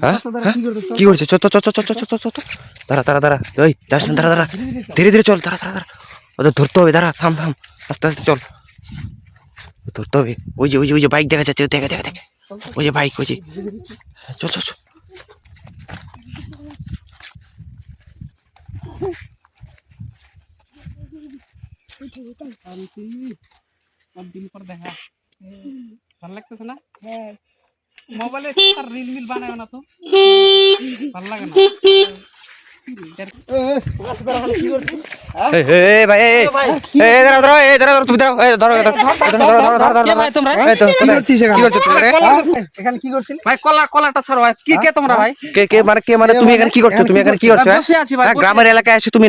হ্যাঁ? হ্যাঁ? কি করছে। ধীরে ধীরে চল তারা দাঁড়া দাঁড়া। ওদের ধরতে হবে দাঁড়া থাম থাম আস্তে আস্তে চল। ধরতে হবে। ওই যে ওই যে ওই যে বাইক দেখা যাচ্ছে দেখা দেখা দেখা। ওই যে বাইক ওই যে। চল চল চল। অনেকদিন পর দেখা ভালো লাগতেছে না হ্যাঁ। মোবাইলে রিল মিল বানায় না তো। ভালো লাগে না। গ্রামের এলাকায় এসে তুমি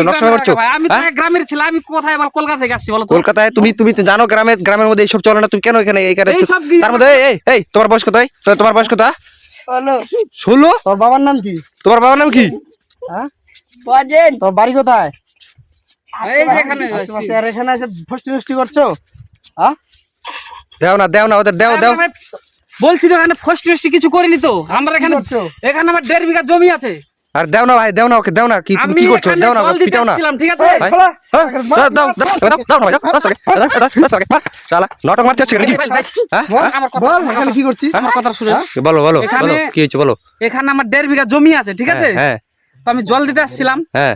নকশা গ্রামের করছ? এলাকা ভাই? আমি তো হ্যাঁ? গ্রামের ছিল আমি কোথায় কলকাতা থেকে আসছি বলো কলকাতায় তুমি তুমি তো জানো গ্রামের গ্রামের মধ্যে এইসব চলে না তুমি কেন এখানে তার মধ্যে এই তোমার বয়স? তো- তোমার বয়স কত হ্যাঁ? ষোলো? তোর বাবার নাম কি? তোমার বাবার নাম কি? হ্যাঁ বজেন তোর বাড়ি কোথায় এই যে এখানে আশেপাশে আর এখানে এসে ফষ্টি নষ্টি করছ হ্যাঁ দেও না দেও না ওদের দেও দেও বলছি তো এখানে ফার্স্ট টেস্ট কিছু করিনি তো আমরা এখানে এখানে আমার দেড় বিঘা জমি আছে আর দেও না ভাই দেও না ওকে দেও না কি তুমি কি করছ দেও না পিটাও না ঠিক আছে। হ্যাঁ, দাও দাও দাও না শালা, নাটক মারতে নাকি হ্যাঁ বল, আমার কথা- বল এখানে কি করছিস আমার কথা শুনে বলো বলো বলো কি হয়েছে বলো এখানে আমার দেড় বিঘা জমি আছে ঠিক আছে হ্যাঁ তো আমি জল দিতে আসছিলাম হ্যাঁ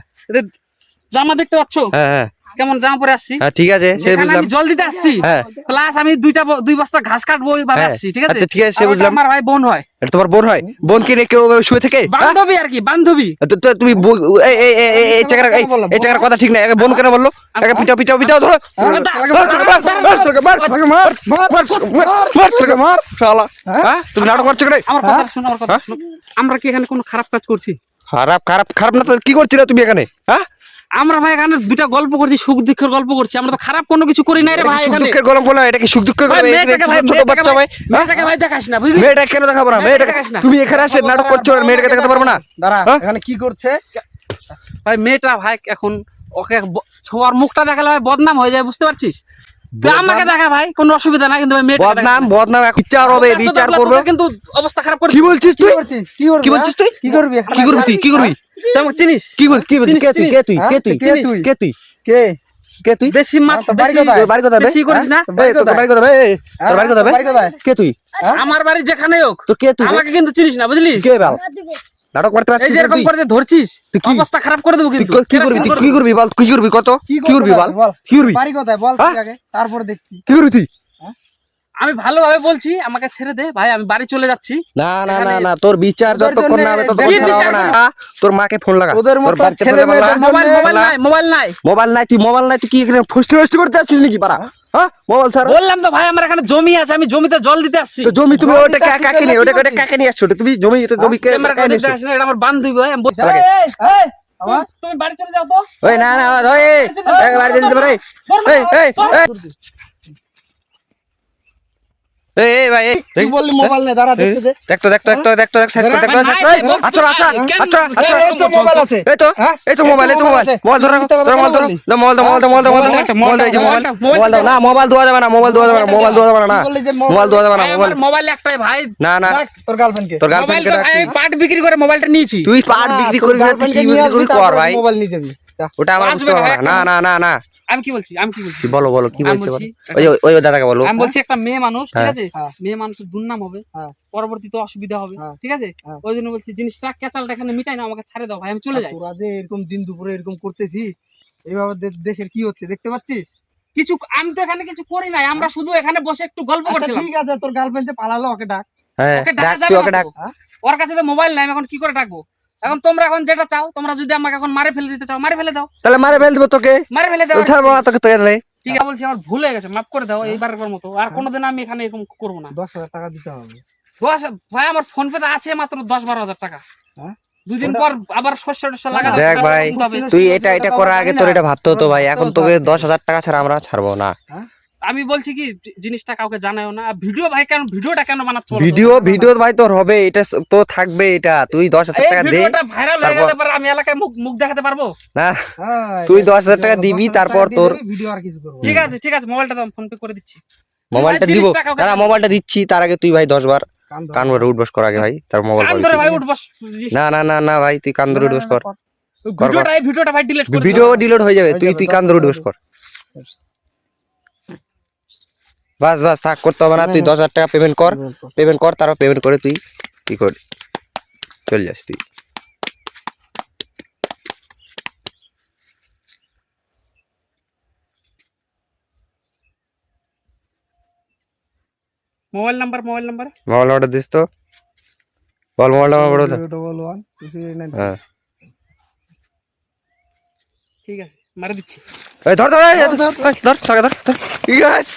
জামা দেখতে পাচ্ছ হ্যাঁ হ্যাঁ কেমন জামা পরে আসছি হ্যাঁ ঠিক আছে সে বুঝলাম জল দিতে আসছি হ্যাঁ প্লাস আমি দুইটা দুই বস্তা ঘাস কাটবো ওইভাবে হ্যাঁ, আসছি ঠিক আছে আচ্ছা, ঠিক আছে, সে বুঝলাম। আমার ভাই বোন হয় এটা তোমার বোন হয় বোনকে নিয়ে কেউ শুয়ে থেকে হ্যাঁ? বান্ধবী আর কি বান্ধবী তো তুমি এই এই এই এই- এই এই জায়গার কথা ঠিক না বোন কেন বলল একে পিটাও পিটাও পিটাও ধরো হ্যাঁ। হ্যাঁ? হ্যাঁ তুমি নাটক মারছো কেন আমার কথা শোনো আমার কথা আমরা কি এখানে কোনো খারাপ কাজ করছি খারাপ খারাপ খারাপ না কি করছিলে তুমি এখানে হ্যাঁ আমরা ভাই এখানে দুইটা গল্প করছি সুখ দুঃখের গল্প করছি আমরা তো খারাপ কোনো কিছু করি নাই রে ভাই এখানে দুঃখের গলম বলো এটা কি সুখ দুঃখের ভাই, ছোট বাচ্চা ভাই, হ্যাঁ? মেয়েটাকে ভাই দেখাস না বুঝলি মেয়েটা কেন দেখাবো না মেয়েটাকে। তুমি এখানে আসে নাটক করছ আর মেয়েটাকে দেখাতে পারব না দাঁড়া হ্যাঁ? এখানে কি করছে ভাই মেয়েটা ভাই এখন ওকে ছোঁয়ার মুখটা দেখালে ভাই বদনাম হয়ে যায় বুঝতে পারছিস আমাকে দেখা ভাই কোনো অসুবিধা নাই কিন্তু বদনাম বদনাম বিচার হবে বিচার করব। কিন্তু অবস্থা খারাপ করে কি বলছিস তুই? কি বলছিস হ্যাঁ? তুই? কি করবি? কি করবি তুই? কি করবি? আমাকে চিনিস? কি বল কি বলছিস? কে তুই? কে তুই? হ্যাঁ? কে তুই? কে তুই? কে? তুই কে? কে তুই? বেশি মার বাড়ি কোথায়? বাড়ি কোথায় বেশি করিস না? এই, তোর বাড়ি কোথায়? এই, তোর বাড়ি কোথায় বে? তোর বাড়ি কোথায়? কে তুই? হ্যাঁ? আমার বাড়ি যেখানে হোক তো কে তুই? আমাকে কিন্তু চিনিস না বুঝলি? কে বাল? নাটক মারতে এই যে এরকম করে ধরছিস অবস্থা খারাপ করে দেবো কিন্তু। কি করবি কি করবি? বল? কি করবি? কত? কি করবি বল? কি করবি? বাড়ি কোথায় বল হ্যাঁ? আগে তারপর দেখছি। কি করবি তুই? আমি ভালোভাবে বলছি আমাকে ছেড়ে দে। ভাই আমি বাড়ি চলে যাচ্ছি। না না না না তোর বিচার যতক্ষণ না হবে ততক্ষণ ছাড়া হবে না। তোর মাকে ফোন লাগা। তোর মতো ছেলে। মেয়েদের মোবাইল মোবাইল নাই মোবাইল নাই। মোবাইল নাই তুই মোবাইল নাই তুই কি এখানে ফুষ্টি ফুষ্টি করতে যাচ্ছিস নাকি? পারা হ্যাঁ মোবাইল ছাড়া? বললাম তো ভাই আমার এখানে জমি আছে আমি জমিতে জল দিতে আসছি। তো জমি তুমি ওটা দিতে কা- কাকে নিয়ে ওটা ওটা কাকে নিয়ে আসছো। ওটা তুমি জমি এটা জমি কে ক্যামেরা কাকে দিতে আসছো এটা আমার বান্ধবী ভাই আমি বলছি আমার? তুমি বাড়ি চলে যাও তো। ওই না না ওই বাড়ি দিয়ে পারে এই এই এই ভাই তুই বললি মোবাইল নে দাঁড়া দেখতে দে দেখতো দেখতো দেখতো দেখতো দেখতো দেখতো ভাই, দেখতো ভাই, এই, ভাই, আচ্ছা আচ্ছা আচ্ছা আচ্ছা এই তো মোবাইল আছে এই তো হ্যাঁ? এই তো মোবাইল এই তো মোবাইল আছে। ধরো ধরো মোবাইল ধরো দাও মোবাইল দাও মোবাইল দাও মোবাইল দাও মোবাইল দাও মোবাইল দাও এই যে মোবাইল দাও না মোবাইল দেওয়া যাবে না মোবাইল দেওয়া যাবে না মোবাইল দেওয়া যাবে না তুই বললি যে মোবাইল দেওয়া যাবে না মোবাইল মোবাইল একটাই ভাই না না তোর আমি বিক্রি করে মোবাইলটা নিয়েছি তুই পাট বিক্রি করবি না তুই বিক্রি কর ভাই মোবাইল নিয়ে যাবি ওটা আমার বুঝতে না না না না আমি কি বলছি? আমি কি বলছি? বলো বলো কি বলছো ওই ওই দাদাকে বলো। আমি বলছি একটা মেয়ে মানুষ ঠিক হ্যাঁ। আছে? হ্যাঁ। মেয়ে মানুষের দুর্নাম হবে হ্যাঁ। পরবর্তীতে অসুবিধা হবে। ঠিক আছে। ওই জন্য বলছি জিনিসটা কেচালটা এখানে মিটাই না আমাকে ছাড়ে দাও ভাই আমি চলে যাই। তোরা যে এরকম দিন দুপুরে এরকম করতেছিস এইভাবে দেশের কি হচ্ছে দেখতে পাচ্ছিস? কিছু আমি তো এখানে কিছু করি নাই আমরা শুধু এখানে বসে একটু গল্প আচ্ছা, করছিলাম। ঠিক আছে তোর গার্লফ্রেন্ড যে পালালো ওকে ডাক। ওকে ডাক ডাকা তুই যাবে ওকে ডাক। ওর কাছে তো মোবাইল নাই আমি এখন কি করে ডাকবো? এখন তোমরা এখন যেটা চাও তোমরা যদি আমাকে এখন মারে ফেলে দিতে চাও মারে ফেলে দাও। তাহলে মারে ফেলে দেবো তোকে। মারে ফেলে দাও ছাড়বো না তোকে তো এলে ঠিক আছে বলছি আমার ভুল হয়ে গেছে মাফ করে দাও এইবারের মতো। আর কোনোদিন আমি এখানে এরকম করব না। দশ হাজার টাকা দিতে হবে। দশ ভাই আমার ফোন পে আছে মাত্র দশ বারো হাজার টাকা। হ্যাঁ? দুই দিন পর আবার শস্য টস্য লাগাতে দেখ ভাই, তুই এটা এটা করার আগে তোর এটা ভাবতে হতো ভাই। এখন তোকে দশ হাজার টাকা ছাড়া আমরা ছাড়বো না। হ্যাঁ? আমি বলছি কি জিনিসটা কাউকে জানাও না। ভিডিও ভাই কেন ভিডিওটা কেন বানাচ্ছ ভিডিও ভিডিও ভাই তোর হবে এটা তো থাকবে এটা। তুই দশ হাজার টাকা দে ভিডিওটা ভাইরাল হয়ে গেলে পরে আমি এলাকায় মুখ মুখ দেখাতে পারব? না হ্যাঁ, তুই এটা- 10,000 টাকা দিবি, তারপর তোর- ভিডিও আর কিছু করব ঠিক আছে ঠিক আছে মোবাইলটা দাও ফোন পে করে দিচ্ছি। মোবাইলটা দিব। না মোবাইলটা দিচ্ছি তার আগে তুই ভাই দশ বার কান ধরো। কান ধরে উঠবস কর আগে ভাই তার মোবাইল কান ধরে ভাই উঠ বস না না না না ভাই তুই কান ধরে উঠবস কর। কর। ভিডিওটা এই ভিডিওটা ভাই ডিলিট করে ভিডিও ডিলিট হয়ে যাবে তুই তুই কান ধরে হাজার উঠবস কর। বাস বাস থাক করতে হবে না। তুই হ্যাঁ। দশ হাজার টাকা পেমেন্ট কর। পেমেন্ট কর। তারপর পেমেন্ট করে তুই কি কর চল যাস তুই। Mobile number mobile number mobile নাম্বারটা দিস তো। বল মোবাইল নাম্বার বলো। তো Zero double one two three nine হ্যাঁ। ঠিক আছে মারে দিচ্ছি। এই ধর ধর এই, ধর ধর ধর ধর ধর ধর। Yes!